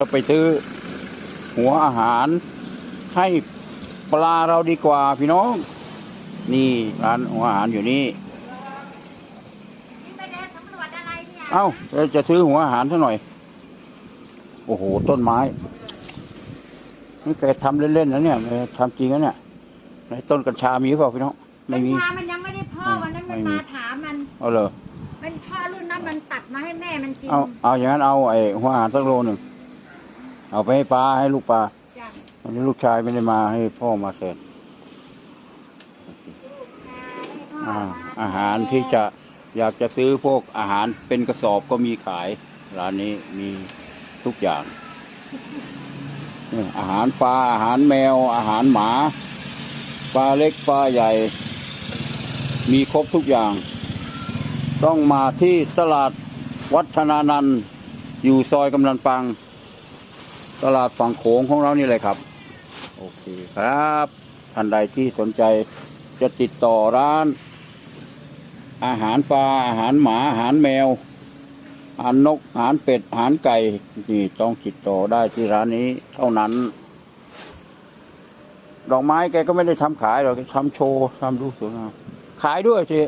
เราไปซื้อหัวอาหารให้ปลาเราดีกว่าพี่น้อง นี่ร้านหัวอาหารอยู่นี่นี่ไม่ได้สำรวจอะไรเนี่ยเอ้าเราจะซื้อหัวอาหารซะหน่อย โอ้โหต้นไม้นี่แกทำเล่นๆนะเนี่ยไม่ได้ทำจริงนะเนี่ยในต้นกัญชามีหรือเปล่าพี่น้องไม่กัญมีชามันยังไม่ได้พ่อวันนั้นมันไม่มีมาถามมันเอาเลยมันพ่อรุ่นนั้นมันตัดมาให้แม่มันกินเอาเอาอย่างนั้นเอาไอ้หัวอาหารสักโลหนึ่ง เอาไปให้ปลาให้ลูกปลาจ้ะวันนี้ลูกชายไม่ได้มาให้พ่อมาแทนให้พ่ออ่ามาอาหารที่จะอยากจะซื้อพวกอาหารเป็นกระสอบก็มีขายร้านนี้มีทุกอย่างนี่อาหารปลาอาหารแมว อาหารหมาปลาเล็กปลาใหญ่ มีครบทุกอย่าง ต้องมาที่ตลาดวัฒนานันท์อยู่ซอยกำนันปัง ตลาดฝั่งโขงของเรานี่เลยครับ โอเคครับท่านใดที่สนใจจะติดต่อร้าน อาหารปลาอาหารหมาอาหารแมวอาหารนกอาหารเป็ดอาหารไก่นี่ต้องติดต่อได้ที่ร้านนี้เท่านั้น ดอกไม้แกก็ไม่ได้ทำขายหรอกแกทำโชว์ทำดูสวยงามขายด้วยเจ๊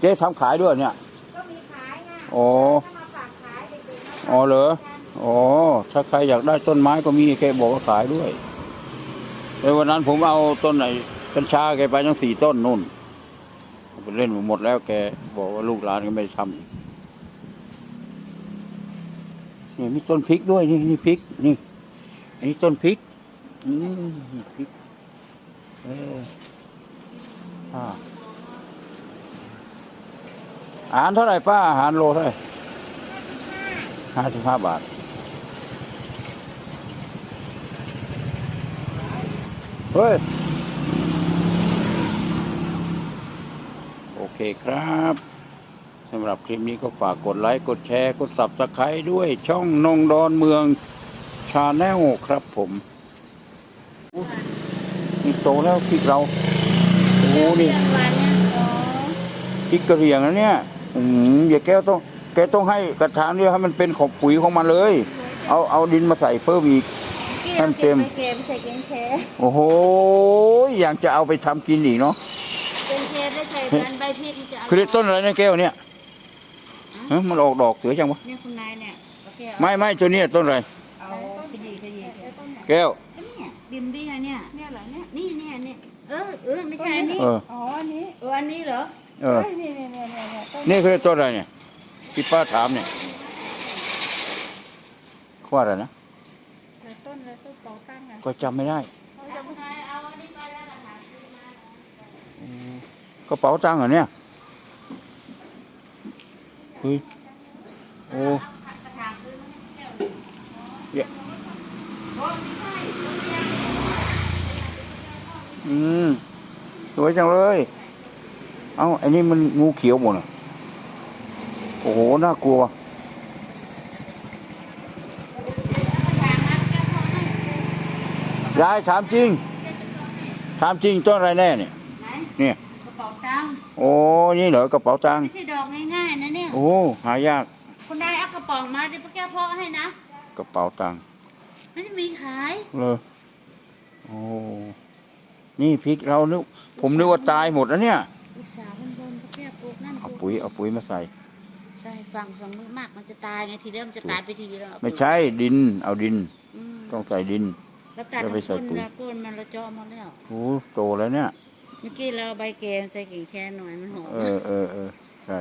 เจ๊ทำขายด้วยเนี่ยก็มีขายไงโอ้ถ้ามาฝากขายเด็กๆมาฝากอ๋อเหรอกันอ๋อ ถ้าใครอยากได้ต้นไม้ก็มีแกบอกว่าขายด้วยในวันนั้นผมเอาต้นไหนกัญชาแกไปทั้งสี่ต้นนู่นเอาไปเล่นหมดแล้วแกบอกว่าลูกหลานก็ไม่ทำอีกนี่มีต้นพริกด้วยนี่นี่พริกนี่ อันนี้ต้นพริกอืมนี่พริกเอออ่าอาหารเท่าไหร่ป้าอาหารโลเท่าไหร่ห้าสิบห้าบาท เฮ้ย โอเคครับสำหรับคลิปนี้ก็ฝากกดไลค์กดแชร์ กดสับตะไคร้ด้วยช่องนงดอนเมืองชาแนลครับผมนี่โตแล้วพริกเราโอ้โหนี่เที่ยงวันเนี่ยอ๋อพริกกระเหรี่ยงนะเนี่ย อืมอย่าแก้วต้องแกต้องให้กระถางเนี่ยให้มันเป็นของปุ๋ยของมันเลย เอาเอาดินมาใส่เพิ่มอีก ให้มันเต็มอาเก็บไปเก็บใส่เกงแชร์โอ้โหอยากจะเอาไปทำกินอีกเนาะเกงแชร์ได้ใส่กันใบพริกมันจะอร่อยคือต้นอะไรนะแก้วเนี่ยฮะมันออกดอกเสือจังวะเนี่ยคุณนายเนี่ยโอเคเอาไม่ไม่ตัวเนี้ยต้นอะไรเอาขยี้ขยี้ขยี้แก้ว เนี่ยบิมบี้อะเนี่ยเนี่ยเหรอเนี่ยนี่เนี่ยเนี่ยเออเออไม่ใช่อันนี้เออ อ๋ออันนี้เอออันนี้เหรอเออนี่เนี่ยเนี่ยเนี่ยเนี่ยต้นนี่คือต้นอะไรเนี่ยที่ป้าถามเนี่ยเขาว่าอะไรนะ แล้วต้นแล้เป่าตั้งอะก็จำไม่ได้เขาจะคุณนายเอาอันนี้ไปแล้วล่ะค่ะซื้อมาอืมกระเป๋าตังค์เหรอเนี่ยเฮ้ยโอ้กระถางซื้อมาให้แก้วเยอะโอ้ไม่ใช่ต้นเดียวอืมสวยจังเลย เอ้าไอ้นี่มันงูเขียวหมดอะโอ้โหน่ากลัว ยายถามจริง ถามจริงต้นอะไรแน่เนี่ยไหนเนี่ยกระเป๋าตังค์โอ้นี่เหรอกระเป๋าตังค์ไม่ใช่ดอกง่ายๆนะเนี่ย โอ้หายากคุณนายเอากระป๋องมาเดี๋ยวป้าแก้วพ่อให้นะกระเป๋าตังค์มันจะมีขายเลยโอ้นี่พริกเรานึกผมนึกว่าตายหมดแล้วเนี่ยลูกสาวบนๆป้าแก้วปลูกนั่นเอาปลูกปุ๋ยเอาปุ๋ยมาใส่ ใช่ฟังสองมากมันจะตายไงทีเริ่มนจะตายไปทีแล้วเอาปลูกไม่ใช่ดิน เอาดิน อืมต้องใส่ดิน แล้วตัดแล้วไปใส่ก้นปุ๋ยแล้วก้นมันเราเจาะหมาแล้ว โอ้โตแล้วเนี่ย เมื่อกี้เราเอาใบเกมใส่กิ่งแค่หน่อยมันหอมเออเออเออใช่